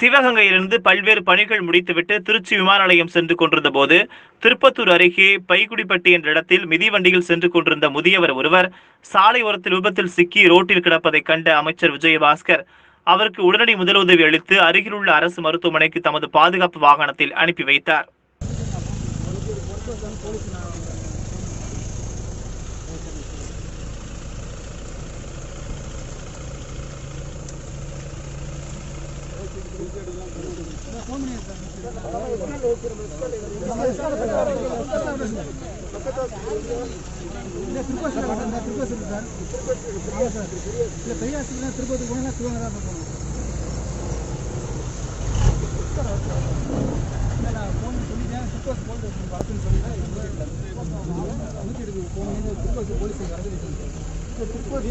சிவகங்கையிலிருந்து பல்வேறு பணிகள் முடித்துவிட்டு திருச்சி விமான நிலையம் சென்று கொண்டிருந்த போது திருப்பத்தூர் அருகே பைகுடிப்பட்டி என்ற இடத்தில் மிதிவண்டியில் சென்று கொண்டிருந்த முதியவர் ஒருவர் சாலை ஓரத்தில் விபத்தில் சிக்கி ரோட்டில் கிடப்பதை கண்ட அமைச்சர் விஜயபாஸ்கர் அவருக்கு உடனடி முதலுதவி அளித்து அருகிலுள்ள அரசு மருத்துவமனைக்கு தமது பாதுகாப்பு வாகனத்தில் அனுப்பி வைத்தார். இல்லை பெரியாசிக்கு திருப்பதி போனால் சிவகங்கை தான் போகணும் நான் சொல்லிட்டேன் திருப்பதி போலீஸ் வரதுன்னு சொல்லிட்டேன் நூற்றி எடுக்க திருப்பதி போலீஸ் வரது திருப்பதி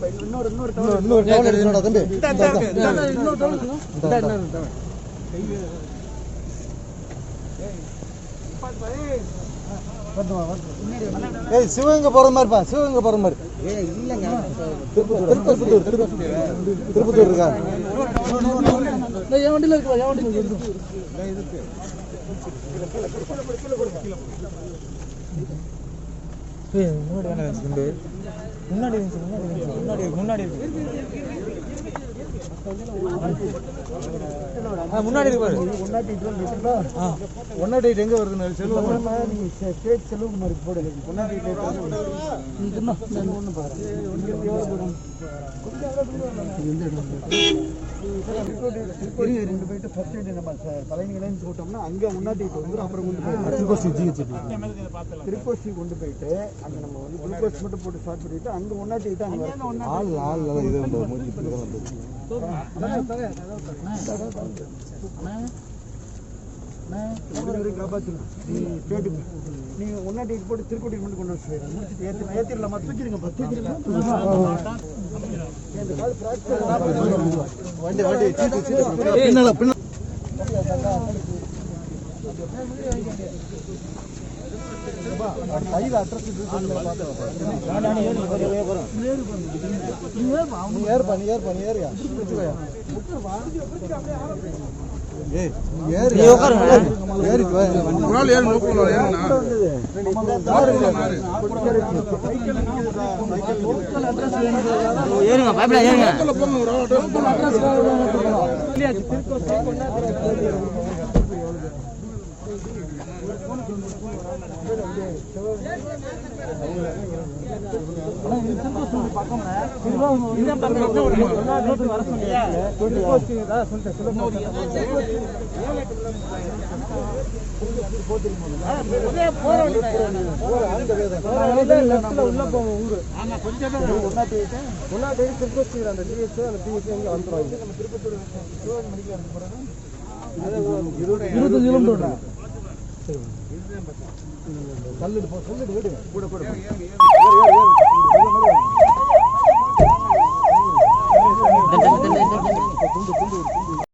இன்னொரு இன்னொரு இன்னொரு தம்பி இன்னொரு ஏய் சிவகங்கை போற மாதிரிப்பா சிவகங்கை போற மாதிரி திருப்பத்தூர் திருப்பத்தூர் திருப்பத்தூர் இருக்கா என் வண்டியில் இருக்கா என் இருக்கு முன்னாடி இருந்துச்சு முன்னாடி முன்னாடி முன்னாடி இருக்கு பாரு ஒன்னாடி எயிட் எங்க வருதுன்னு செல்வம் ஸ்டேட் செல்வகுமாருக்கு போடு ஒன்னாடி ஒன்று பாரு திருப்பதி ரெண்டு போயிட்டு ஃபர்ஸ்ட் எய்ட் நம்ம தலைமையிலேருந்து போட்டோம்னா அங்கே முன்னாடி வந்துடும் அப்புறம் கொண்டு போய் திருக்கோசி ஜிஹெச் திருக்கோசி கொண்டு போயிட்டு அங்கே நம்ம வந்து குளுக்கோஸ் மட்டும் போட்டு ஸ்டார்ட் பண்ணிட்டு அங்கே ஒன்னாட்டி அங்கே வரும் ஆள் ஆள் இது உண்டு மூஞ்சி இப்படி தான் உண்டு. நீ ஸ்டேட்டு நீ ஒன்னாட்டி போட்டு திருக்கோட்டி மட்டும் கொண்டு வந்து தூக்கிடுங்க தூக்கிடுங்க. பின்னால பின்னால. கையில் அட்ரஸ் நீ ஏறுப்பா நீ ஏறுப்பா நீ ஏறியா ஏறுங்க ஏறுங்க. உள்ள போவோம் ஊரு ஆமா கொஞ்சம் ஒன்னாட்டி ஒன்னாட்டி திருப்பத்தூர் அந்த டிஎஸ் அந்த டிஎஸ் நம்ம திருப்பத்தூர் கிலோமீட்டர். கல்லுடு போ சொல்லிட்டு வீடு கூட கூட